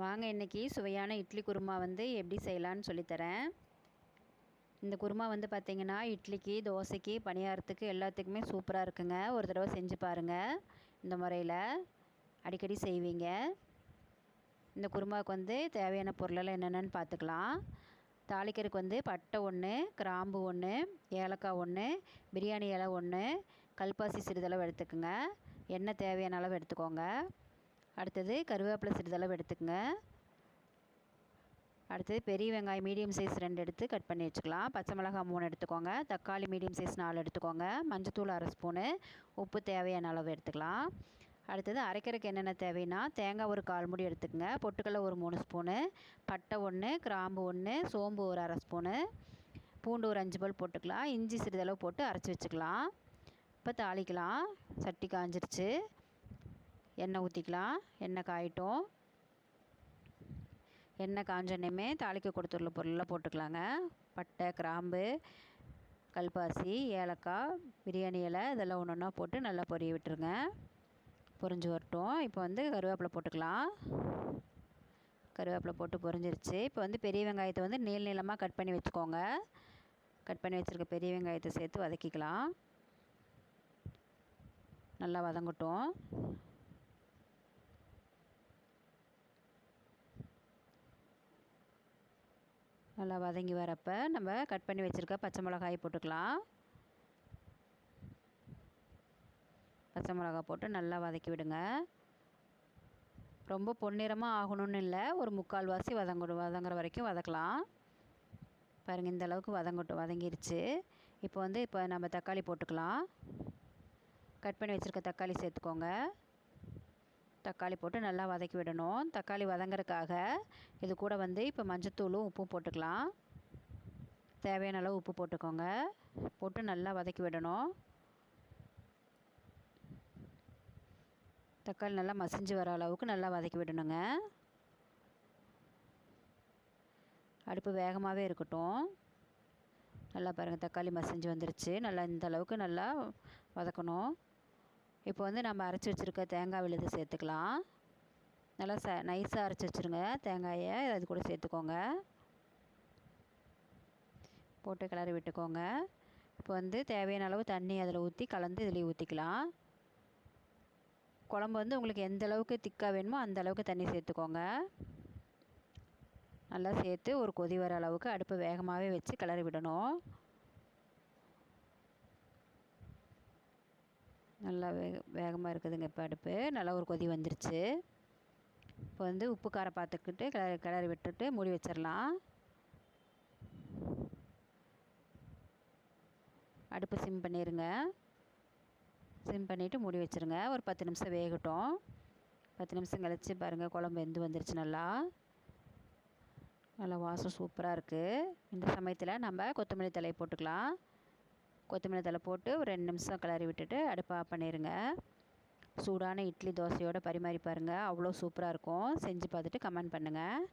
வாங்க இன்றைக்கி சுவையான இட்லி குருமா வந்து எப்படி செய்யலான்னு சொல்லித்தரேன். இந்த குருமா வந்து பார்த்திங்கன்னா இட்லிக்கு தோசைக்கு பணியாரத்துக்கு எல்லாத்துக்குமே சூப்பராக இருக்குங்க. ஒரு தடவை செஞ்சு பாருங்கள் இந்த முறையில். அடிக்கடி செய்வீங்க. இந்த குருமாவுக்கு வந்து தேவையான பொருளெல்லாம் என்னென்னு பார்த்துக்கலாம் தாளிக்கிறதுக்கு வந்து பட்டை ஒன்று கிராம்பு ஒன்று ஏலக்காய் ஒன்று பிரியாணி இலை ஒன்று கல்பாசி சிறிதளவு எடுத்துக்கோங்க. எண்ணெய் தேவையான அளவு எடுத்துக்கோங்க. அடுத்தது கருவேப்பிலை சிறிதளவு எடுத்துக்கோங்க. அடுத்தது பெரிய வெங்காயம் மீடியம் சைஸ் ரெண்டு எடுத்து கட் பண்ணி வச்சுக்கலாம். பச்சை மிளகாய் மூணு எடுத்துக்கோங்க. தக்காளி மீடியம் சைஸ் நாலு எடுத்துக்கோங்க. மஞ்சத்தூள் அரை ஸ்பூனு. உப்பு தேவையான அளவு எடுத்துக்கலாம். அடுத்தது அரைக்கிறதுக்கு என்னென்ன தேவைன்னா தேங்காய் ஒரு கால் மூடி எடுத்துக்கோங்க. பொட்டுக்கடலை ஒரு மூணு ஸ்பூனு. பட்டை ஒன்று கிராம்பு ஒன்று சோம்பு ஒரு அரை ஸ்பூனு. பூண்டு ஒரு அஞ்சு பல் போட்டுக்கலாம். இஞ்சி சிறிதளவு போட்டு அரைச்சி வச்சுக்கலாம். இப்போ தாளிக்கலாம். சட்டி காஞ்சிருச்சு. எண்ணெய் ஊற்றிக்கலாம் எண்ணெய் காயிட்டும். எண்ணெய் காஞ்சோன்னையுமே தாளிக்க கொடுத்துள்ள பொருளெலாம் போட்டுக்கலாங்க. பட்டை கிராம்பு கல்பாசி ஏலக்காய் பிரியாணி இலை இதெல்லாம் ஒன்று ஒன்றா போட்டு நல்லா பொரிய விட்டுருங்க. பொரிஞ்சு வரட்டும். இப்போ வந்து கருவேப்பிலை போட்டுக்கலாம். கருவேப்பிலை போட்டு பொரிஞ்சிருச்சு. இப்போ வந்து பெரிய வெங்காயத்தை வந்து நீள் நீளமாக கட் பண்ணி வச்சுக்கோங்க. கட் பண்ணி வச்சுருக்க பெரிய வெங்காயத்தை சேர்த்து வதக்கிக்கலாம். நல்லா வதங்கட்டும். நல்லா வதங்கி வரப்போ நம்ம கட் பண்ணி வச்சுருக்க பச்சை மிளகாய் போட்டுக்கலாம். பச்சை மிளகாய் போட்டு நல்லா வதக்கி விடுங்க. ரொம்ப பொன்னிறமாக ஆகணும்னு இல்லை ஒரு முக்கால் வாசி வதங்கணும் வதங்குற வரைக்கும் வதக்கலாம். பாருங்கள் இந்த அளவுக்கு வதங்கட்டும் வதங்கிருச்சு. இப்போ வந்து இப்போ நம்ம தக்காளி போட்டுக்கலாம். கட் பண்ணி வச்சுருக்க தக்காளி சேர்த்துக்கோங்க. தக்காளி போட்டு நல்லா வதக்கி விடணும். தக்காளி வதங்குறதுக்காக இது கூட வந்து இப்போ மஞ்சத்தூளும் உப்பும் போட்டுக்கலாம். தேவையான அளவு உப்பு போட்டுக்கோங்க. போட்டு நல்லா வதக்கி விடணும். தக்காளி நல்லா மசிஞ்சு வர அளவுக்கு நல்லா வதக்கி விடணுங்க. அடுப்பு வேகமாகவே இருக்கட்டும். நல்லா பாருங்கள் தக்காளி மசிஞ்சு வந்துருச்சு. நல்லா இந்த அளவுக்கு நல்லா வதக்கணும். இப்போ வந்து நம்ம அரைச்சி வச்சுருக்க தேங்காய் விழுது சேர்த்துக்கலாம். நல்லா ச நைஸாக அரைச்சி வச்சுருங்க தேங்காயை. அது கூட சேர்த்துக்கோங்க. போட்டு கிளறி விட்டுக்கோங்க. இப்போ வந்து தேவையான அளவு தண்ணி அதில் ஊற்றி கலந்து இதில் ஊற்றிக்கலாம் குழம்பு வந்து உங்களுக்கு எந்த அளவுக்கு திக்காக வேணுமோ அந்த அளவுக்கு தண்ணி சேர்த்துக்கோங்க. நல்லா சேர்த்து ஒரு கொதி வர அளவுக்கு அடுப்பு வேகமாகவே வச்சு கிளறி விடணும். நல்லா வேக வேகமாக இருக்குதுங்க இப்போ அடுப்பு. நல்லா ஒரு கொதி வந்துருச்சு. இப்போ வந்து உப்பு காரம் பார்த்துக்கிட்டு கிளறி கிளறி விட்டுட்டு மூடி வச்சிடலாம் அடுப்பு சிம் பண்ணிடுங்க சிம் பண்ணிவிட்டு மூடி வச்சுருங்க. ஒரு பத்து நிமிஷம் வேகட்டும். பத்து நிமிஷம் கழித்து பாருங்கள் குழம்பு வெந்து வந்துருச்சு நல்லா. நல்லா வாசம் சூப்பராக இருக்குது இந்த சமயத்தில் நம்ம கொத்தமல்லி தழையை போட்டுக்கலாம். கொத்தமல்லி தழை போட்டு ஒரு ரெண்டு நிமிஷம் கிளறி விட்டுட்டு அடுப்பை ஆஃப் பண்ணிடுங்க சூடான இட்லி தோசையோடு பரிமாறி பாருங்கள் அவ்வளோ சூப்பராக இருக்கும். செஞ்சு பார்த்துட்டு கமெண்ட் பண்ணுங்கள்